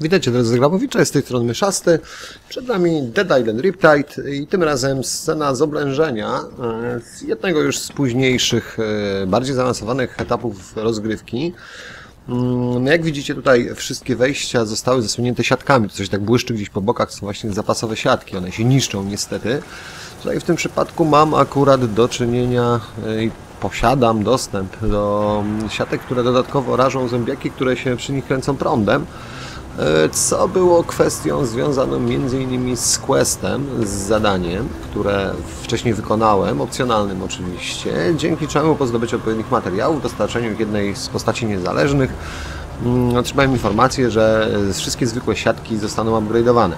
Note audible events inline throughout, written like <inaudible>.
Witajcie drodzy Zagrabowicze, z tej strony Myszasty. Przed nami Dead Island Riptide i tym razem scena z oblężenia e, z jednego już z późniejszych, e, bardziej zaawansowanych etapów rozgrywki. Mm, Jak widzicie tutaj wszystkie wejścia zostały zasłonięte siatkami, to coś tak błyszczy gdzieś po bokach, są właśnie zapasowe siatki, one się niszczą niestety. Tutaj w tym przypadku mam akurat do czynienia e, posiadam dostęp do siatek, które dodatkowo rażą zębiaki, które się przy nich kręcą prądem co było kwestią związaną m.in. z questem, z zadaniem, które wcześniej wykonałem, opcjonalnym oczywiście, dzięki czemu po zdobyciu odpowiednich materiałów, dostarczeniu jednej z postaci niezależnych, mm, otrzymałem informację, że wszystkie zwykłe siatki zostaną upgrade'owane.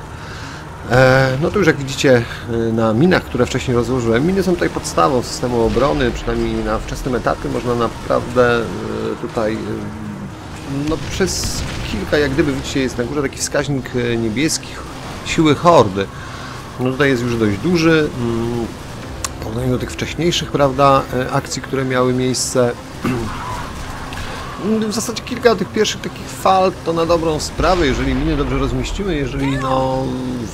E, No to już jak widzicie e, na minach, które wcześniej rozłożyłem, miny są tutaj podstawą systemu obrony, przynajmniej na wczesnym etapie można naprawdę e, tutaj e, no przez kilka, jak gdyby widzicie jest na górze taki wskaźnik e, niebieski siły hordy. No tutaj jest już dość duży, mm, w porównaniu do tych wcześniejszych, prawda, e, akcji, które miały miejsce. <clears throat> W zasadzie kilka tych pierwszych takich fal to na dobrą sprawę, jeżeli miny dobrze rozmieścimy, jeżeli no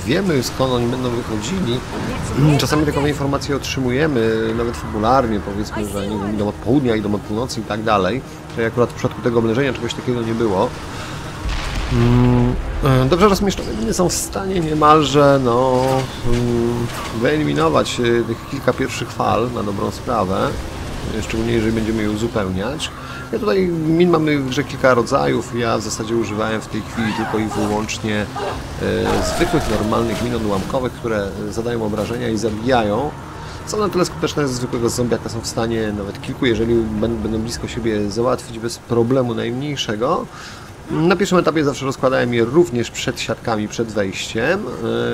wiemy skąd oni będą wychodzili. <clears throat> Czasami taką informację otrzymujemy, nawet fabularnie powiedzmy, że nie wiem, idą od południa, idą od północy i tak dalej. To akurat w przypadku tego oblężenia czegoś takiego nie było. Mm, e, Dobrze rozmieszczone miny są w stanie niemalże no, mm, wyeliminować e, tych kilka pierwszych fal na dobrą sprawę, szczególnie jeżeli będziemy je uzupełniać. Ja tutaj min mamy w kilka rodzajów, ja w zasadzie używałem w tej chwili tylko i wyłącznie e, zwykłych, normalnych min odłamkowych, które zadają obrażenia i zabijają. Są na tyle skuteczne, że zwykłego zombiaka są w stanie nawet kilku, jeżeli bę- będą blisko siebie załatwić bez problemu najmniejszego. Na pierwszym etapie zawsze rozkładałem je również przed siatkami, przed wejściem.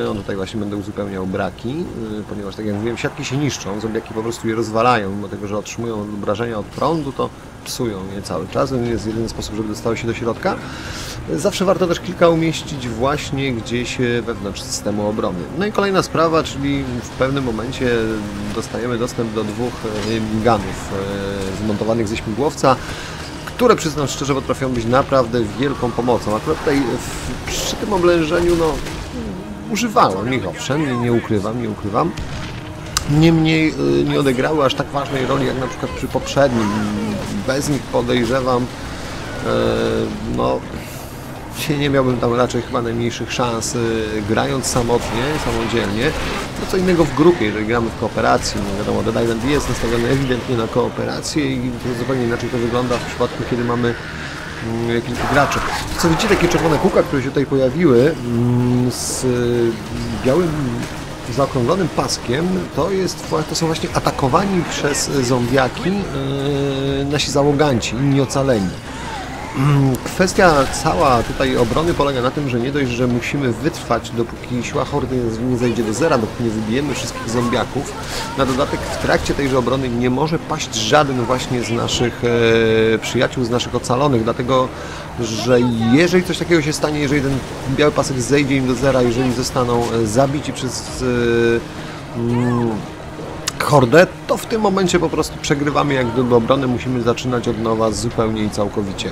Yy, On tutaj właśnie będę uzupełniał braki, yy, ponieważ tak jak mówiłem, siatki się niszczą, zombiaki po prostu je rozwalają, mimo tego, że otrzymują obrażenia od prądu, to psują je cały czas. To jest jedyny sposób, żeby dostały się do środka. Zawsze warto też kilka umieścić właśnie gdzieś e, wewnątrz systemu obrony. No i kolejna sprawa, czyli w pewnym momencie dostajemy dostęp do dwóch e, e, zmontowanych ze śmigłowca które przyznam szczerze potrafią być naprawdę wielką pomocą. Akurat tutaj w, przy tym oblężeniu no, używałem ich owszem, nie, nie ukrywam, nie ukrywam. Niemniej y, nie odegrały aż tak ważnej roli jak na przykład przy poprzednim. Bez nich podejrzewam, e, no się nie miałbym tam raczej chyba najmniejszych szans y, grając samotnie, samodzielnie. To co innego w grupie, jeżeli gramy w kooperacji. No wiadomo, Dead Island jest nastawiony ewidentnie na kooperację i zupełnie inaczej to wygląda w przypadku, kiedy mamy mm, kilku graczy. Co widzicie, takie czerwone kółka, które się tutaj pojawiły mm, z y, białym zaokrąglonym paskiem, to, jest, to są właśnie atakowani przez zombiaki yy, nasi załoganci, inni ocaleni. Mm, Kwestia cała tutaj obrony polega na tym, że nie dość, że musimy wytrwać, dopóki siła hordy nie zejdzie do zera, dopóki nie wybijemy wszystkich zombiaków. Na dodatek w trakcie tejże obrony nie może paść żaden właśnie z naszych e, przyjaciół, z naszych ocalonych, dlatego że jeżeli coś takiego się stanie, jeżeli ten biały pasek zejdzie im do zera, jeżeli zostaną e, zabici przez e, mm, hordę, to w tym momencie po prostu przegrywamy jak gdyby obronę, musimy zaczynać od nowa zupełnie i całkowicie.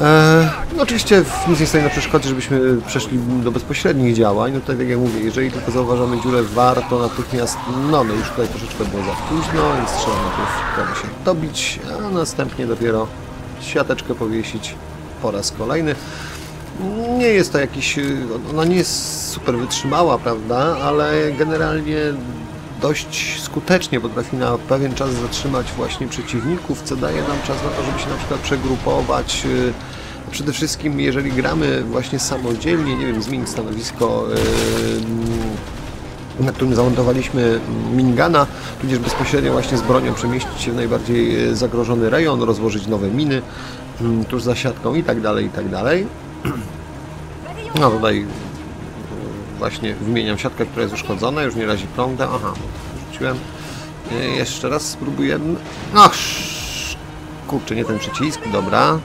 Eee, no oczywiście nic nie stoi na przeszkodzie, żebyśmy przeszli do bezpośrednich działań. No tutaj tak jak mówię, jeżeli tylko zauważamy dziurę, warto natychmiast, no no już tutaj troszeczkę było za późno, więc trzeba najpierw prawie się dobić, a następnie dopiero siateczkę powiesić po raz kolejny. Nie jest to jakiś, ona nie jest super wytrzymała, prawda, ale generalnie dość skutecznie potrafi na pewien czas zatrzymać właśnie przeciwników, co daje nam czas na to, żeby się na przykład przegrupować. yy, Przede wszystkim, jeżeli gramy właśnie samodzielnie, nie wiem, zmienić stanowisko, yy, na którym zamontowaliśmy minigana, tudzież bezpośrednio właśnie z bronią przemieścić się w najbardziej yy, zagrożony rejon, rozłożyć nowe miny tuż za siatką i tak dalej, i tak dalej. <clears throat> No tutaj właśnie wymieniam siatkę, która jest uszkodzona, już nie razi prądem. Aha, rzuciłem. Yy, Jeszcze raz spróbujemy. Ach, kurczę, nie ten przycisk, dobra.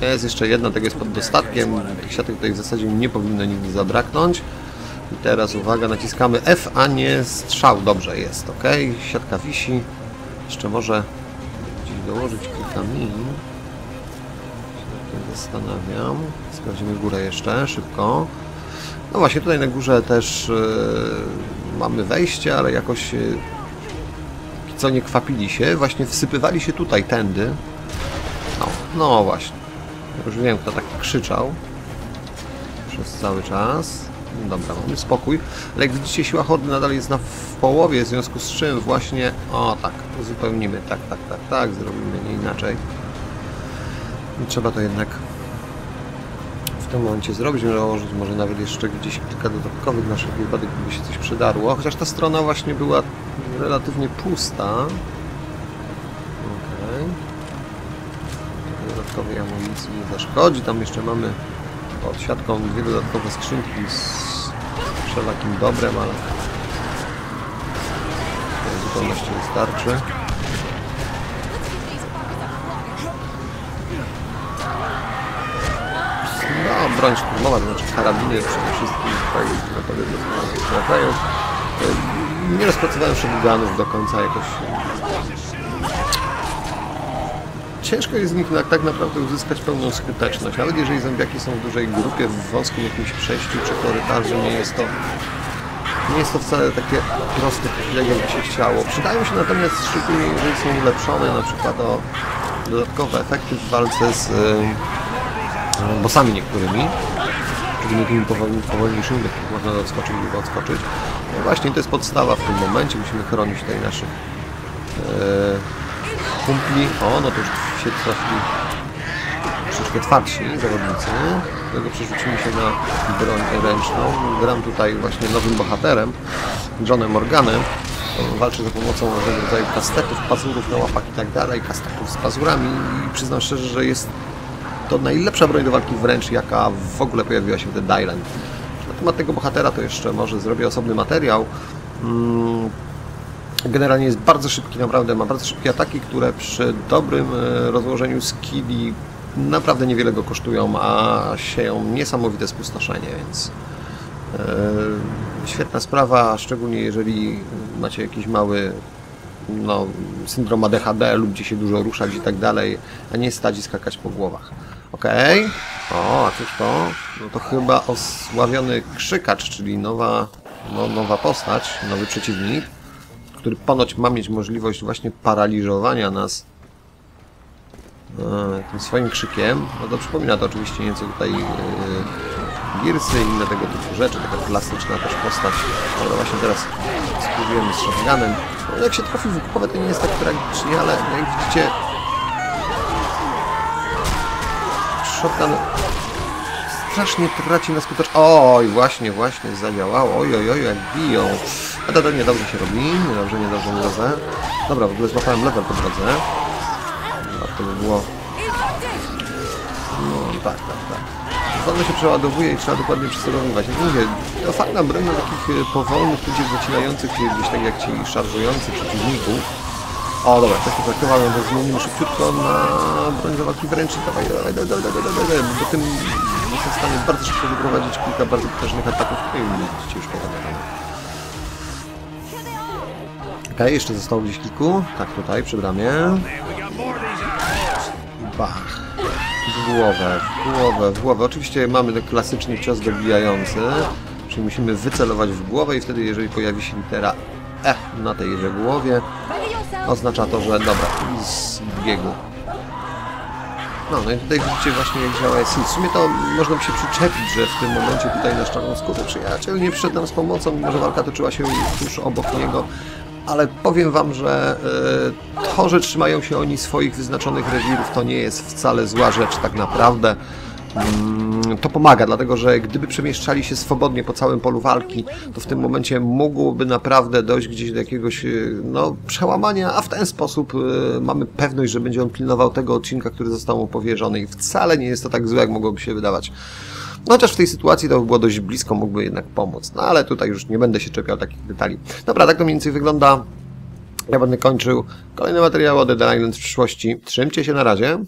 Jest jeszcze jedna, tego jest pod dostatkiem. Tych siatek tutaj w zasadzie nie powinno nigdy zabraknąć. I teraz uwaga, naciskamy F, a nie strzał. Dobrze jest, ok. Siatka wisi. Jeszcze może gdzieś dołożyć kilka min. zastanawiam. Sprawdzimy górę jeszcze, szybko. No właśnie, tutaj na górze też yy, mamy wejście, ale jakoś yy, co nie kwapili się, właśnie wsypywali się tutaj, tędy. No, no właśnie. Już wiem, kto tak krzyczał przez cały czas. Dobra, mamy spokój. Ale jak widzicie, siła hordy nadal jest na, w połowie, w związku z czym właśnie... O, tak, uzupełnimy. Tak, tak, tak, tak, zrobimy nie inaczej. I trzeba to jednak w tym momencie zrobić, nałożyć może nawet jeszcze gdzieś kilka dodatkowych naszych wypadek, gdyby się coś przydarło. Chociaż ta strona właśnie była relatywnie pusta. Okej. Okay. Dodatkowej amunicji nie zaszkodzi. Tam jeszcze mamy pod siatką dwie dodatkowe skrzynki z wszelakim dobrem, ale w zupełności wystarczy. Broń szturmowa, to znaczy karabiny przede wszystkim tutaj naprawdę doskonale trafiają. Nie rozpracowałem shotgunów do końca jakoś. Ciężko jest z nich tak naprawdę uzyskać pełną skuteczność. Nawet jeżeli zombiaki są w dużej grupie, w wąskim jakimś przejściu czy korytarzu, nie jest to nie jest to wcale takie proste, jak jakby się chciało. Przydają się natomiast szczególnie, jeżeli są ulepszone na przykład o dodatkowe efekty w walce z bossami niektórymi szczególnie tymi powolniejszymi, do których można odskoczyć lub odskoczyć. No właśnie, to jest podstawa w tym momencie. Musimy chronić tutaj naszych e, kumpli. O, no to już się trafili troszeczkę twardsi zawodnicy. Dlatego przerzucimy się na broń ręczną. Gram tutaj właśnie nowym bohaterem, Johnem Morganem. On walczy za pomocą rodzaju kastetów, pazurów na łapach i tak dalej, kastetów z pazurami i przyznam szczerze, że jest to najlepsza broń do walki wręcz, jaka w ogóle pojawiła się w Dead Island. Na temat tego bohatera to jeszcze może zrobię osobny materiał. Mm, generalnie jest bardzo szybki, naprawdę ma bardzo szybkie ataki, które przy dobrym e, rozłożeniu skilli naprawdę niewiele go kosztują, a sieją niesamowite spustoszenie, więc yy, świetna sprawa, szczególnie jeżeli macie jakiś mały no, syndrom ADHD, lubicie się dużo ruszać i tak dalej, a nie stać i skakać po głowach. Okej. Okay. O, a cóż to? No to chyba osławiony krzykacz, czyli nowa, no, nowa postać, nowy przeciwnik, który ponoć ma mieć możliwość właśnie paraliżowania nas e, tym swoim krzykiem. No to przypomina to oczywiście nieco tutaj e, Gearsy i inne tego typu rzeczy, taka klasyczna też postać. Ale właśnie teraz spróbujemy z shotgunem. No, jak się trafi w głowę, to nie jest tak tragicznie, ale jak widzicie, shotgun strasznie traci na skutecz... Oj, właśnie, właśnie, zadziałało. Oj, oj, oj, jak biją. A to, to niedobrze się robi. Niedobrze, niedobrze, niedobrze. Dobra, w ogóle złapałem level po drodze. Warto by było... No, tak, tak, tak. Wolno się przeładowuje i trzeba dokładnie przysterowywać. Jak mówię, to fajna broń takich e, powolnych, tudzież zacinających, gdzieś tak jak ci szarżujący przeciwników. O, dobra, tak traktowałem, to zmienimy szybciutko na broń walki wręcz. Dawaj, dawaj, dawaj, dawaj, dawaj, dawaj, bo tym jestem w stanie bardzo szybko wyprowadzić kilka bardzo potężnych ataków, które widzicie już pogadane. Okej, jeszcze zostało gdzieś kilku. Tak, tutaj, przy bramie. Bach. W głowę, w głowę, w głowę. Oczywiście mamy ten klasyczny cios dobijający, czyli musimy wycelować w głowę i wtedy, jeżeli pojawi się litera E na tej głowie, oznacza to, że dobra, z biegu. No, no i tutaj widzicie właśnie jak działa SI. W sumie to można by się przyczepić, że w tym momencie tutaj nasz czarnoskóry przyjaciel nie przyszedł nam z pomocą, mimo że walka toczyła się tuż obok niego. Ale powiem wam, że yy, to, że trzymają się oni swoich wyznaczonych rewirów, to nie jest wcale zła rzecz tak naprawdę. Mm, to pomaga, dlatego że gdyby przemieszczali się swobodnie po całym polu walki, to w tym momencie mógłby naprawdę dojść gdzieś do jakiegoś y, no, przełamania, a w ten sposób y, mamy pewność, że będzie on pilnował tego odcinka, który został mu powierzony i wcale nie jest to tak złe, jak mogłoby się wydawać. No chociaż w tej sytuacji to by było dość blisko, mógłby jednak pomóc. No ale tutaj już nie będę się czepiał takich detali. Dobra, tak to mniej więcej wygląda. Ja będę kończył kolejny materiał o Dead Island w przyszłości. Trzymcie się na razie.